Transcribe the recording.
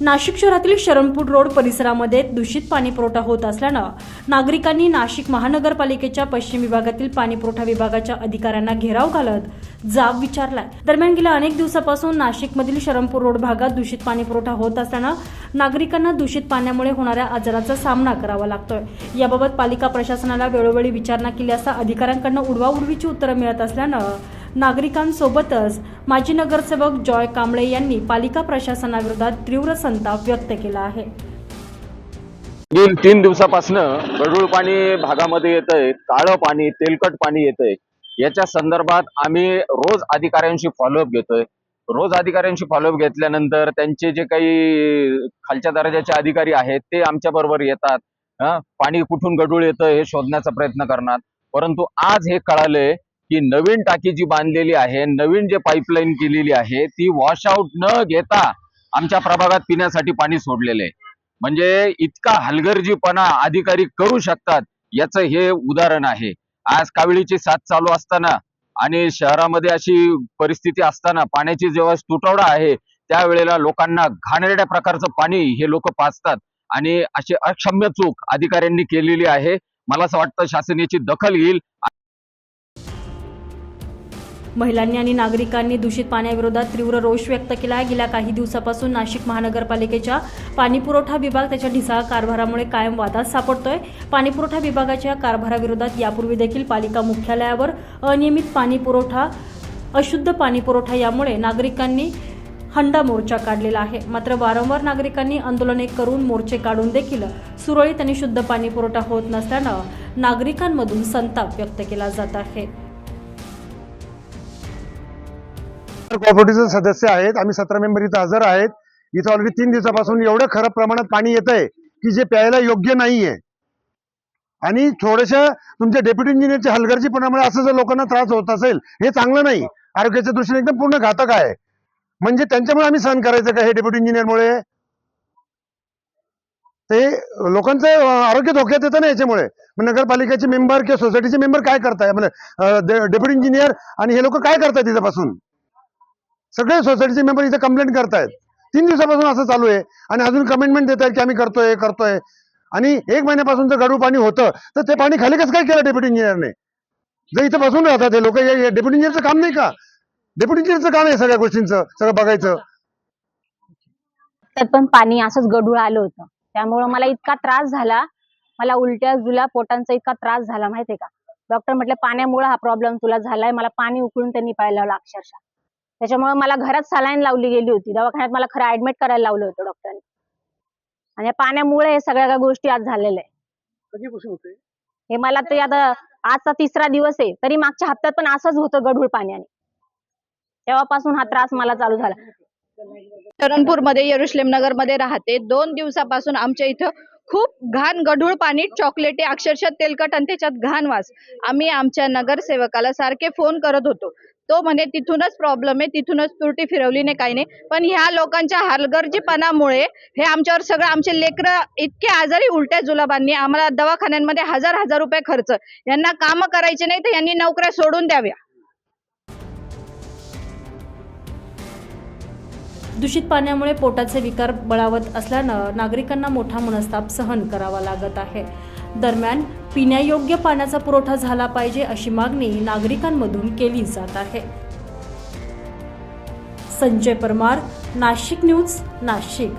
नाशिक शहरातील शरणपूर रोड परिसरामध्ये दूषित पाणी पुरवठा होत असल्यानं नागरिकांनी नाशिक महानगरपालिकेच्या पश्चिम विभागातील पाणी पुरवठा विभागाच्या अधिकाऱ्यांना घेराव घालत जाब विचारलाय. दरम्यान गेल्या अनेक दिवसापासून नाशिकमधील शरणपूर रोड भागात दूषित पाणी पुरवठा होत असल्यानं नागरिकांना दूषित पाण्यामुळे होणाऱ्या आजाराचा सामना करावा लागतोय. याबाबत पालिका प्रशासनाला वेळोवेळी विचारणा केली असता अधिकाऱ्यांकडनं उडवाउडवीची उत्तरं मिळत असल्यानं नागरिकांसोबतच माजी नगरसेवक जॉय कांबळे यांनी पालिका प्रशासनाविरोधात तीव्र संताप व्यक्त केला आहे. मागील तीन दिवसापासून गढूळ पाणी भागामध्ये येतंय काळं पाणी तेलकट पाणी येतंय. याच्या संदर्भात आम्ही रोज अधिकाऱ्यांशी फॉलोअप घेतोय. रोज अधिकाऱ्यांशी फॉलोअप घेतल्यानंतर त्यांचे जे काही खालच्या दर्जाचे अधिकारी आहेत ते आमच्या बरोबर येतात. पाणी कुठून गढूळ येतं हे शोधण्याचा प्रयत्न करणार. परंतु आज हे कळालंय की नवीन टाकी जी बांधलेली आहे नवीन जे पाईपलाईन केलेली आहे ती वॉश आउट न घेता आमच्या प्रभागात पिण्यासाठी पाणी सोडलेलं आहे. म्हणजे इतका हलगर्जीपणा अधिकारी करू शकतात याचं हे उदाहरण आहे. आज काविळीची साथ चालू असताना आणि शहरामध्ये अशी परिस्थिती असताना पाण्याची जेव्हा तुटवडा आहे त्यावेळेला लोकांना घाणेरड्या प्रकारचं पाणी हे लोक पाचतात आणि अशी अक्षम्य चूक अधिकाऱ्यांनी केलेली आहे. मला असं वाटतं शासन याची दखल घेईल. महिलांनी आणि नागरिकांनी दूषित पाण्याविरोधात तीव्र रोष व्यक्त केला आहे. गेल्या काही दिवसापासून नाशिक महानगरपालिकेच्या पाणीपुरवठा विभाग त्याच्या ढिसाळ कारभारामुळे कायम वादात सापडतोय. पाणीपुरवठा विभागाच्या कारभाराविरोधात यापूर्वी देखील पालिका मुख्यालयावर अनियमित पाणीपुरवठा अशुद्ध पाणीपुरवठा यामुळे नागरिकांनी हंडा मोर्चा काढलेला आहे. मात्र वारंवार नागरिकांनी आंदोलने करून मोर्चे काढून देखील सुरळीत आणि शुद्ध पाणी पुरवठा होत नसल्यानं नागरिकांमधून संताप व्यक्त केला जात आहे. कॉपरेटिव्हचे सदस्य आहेत. आम्ही सतरा मेंबर इथं हजर आहेत. इथं ऑलरेडी तीन दिवसापासून एवढं खराब प्रमाणात पाणी येत आहे की जे प्यायला योग्य नाहीये. आणि थोड्याशा तुमच्या डेप्युटी इंजिनियरच्या हलगर्जीपणामुळे असं जर लोकांना त्रास होत असेल हे चांगलं नाही. आरोग्याच्या दृष्टीने एकदम पूर्ण घातक आहे. म्हणजे त्यांच्यामुळे आम्ही सहन करायचं का हे डेप्युटी इंजिनियरमुळे ते लोकांचं आरोग्य धोक्यात येतं ना याच्यामुळे. नगरपालिकेचे मेंबर किंवा सोसायटीचे मेंबर काय करताय? म्हणजे डेप्युटी इंजिनियर आणि हे लोक काय करतात तिथपासून सगळे सोसायटीचे मेंबर इथे कंप्लेंट करतायत. तीन दिवसापासून असं चालू आहे. आणि अजून कमेंटमेंट देत आहेत की आम्ही करतोय करतोय. आणि एक महिन्यापासून जर गडू पाणी होतं तर ते पाणी खाली कसं काय केलं डेप्युटी इंजिनियरने जर इथं बसून राहतात हे लोक डेप्युटी इंजिनियरचं काम नाही का? डेप्युटी इंजिनियरचं काम आहे सगळ्या गोष्टींचं सगळं बघायचं. त्यात पण पाणी असंच गढूळ आलं होतं. त्यामुळं मला इतका त्रास झाला. मला उलट्या जुला पोटांचा इतका त्रास झाला माहितीये का? डॉक्टर म्हटलं पाण्यामुळे हा प्रॉब्लेम तुला झालाय. मला पाणी उकळून त्यांनी पाहायला लावलं अक्षरशः. त्याच्यामुळे मला घरात सलाईन लावली गेली होती. दवाखान्यात मला खरं ऍडमिट करायला लावलं होतं डॉक्टरने आणि या पाण्यामुळे हे सगळ्या गोष्टी आज झालेल्या आहे कधीपासून होते हे मला ते आता आजचा तिसरा दिवस आहे. तरी मागच्या हप्त्यात पण असंच होतं गढूळ पाण्याने. तेव्हापासून हा त्रास मला चालू झाला. शरणपूरमध्ये यरुश्लेम नगरमध्ये राहते. दोन दिवसापासून आमच्या इथं खूप घाण गढूळ पाणी चॉकलेटी अक्षरशः तेलकट आणि त्याच्यात घाण वास. आम्ही आमच्या नगरसेवकाला सारखे फोन करत होतो. तो म्हणे तिथूनच प्रॉब्लेम आहे तिथूनच तुरटी फिरवली नाही काही नाही. पण ह्या लोकांच्या हलगर्जीपणामुळे हे आमच्यावर सगळं आमचे लेकरं इतके आजारी उलट्या जुलाबांनी आम्हाला दवाखान्यांमध्ये हजार हजार रुपये खर्च. यांना कामं करायचे नाही तर यांनी नोकऱ्या सोडून द्याव्या. दूषित पाण्यामुळे पोटाचे विकार बळावत असल्यानं नागरिकांना मोठा मनस्ताप सहन करावा लागत आहे. दरम्यान पिण्यायोग्य पाण्याचा पुरवठा झाला पाहिजे अशी मागणी नागरिकांमधून केली जात आहे. संजय परमार नाशिक न्यूज नाशिक.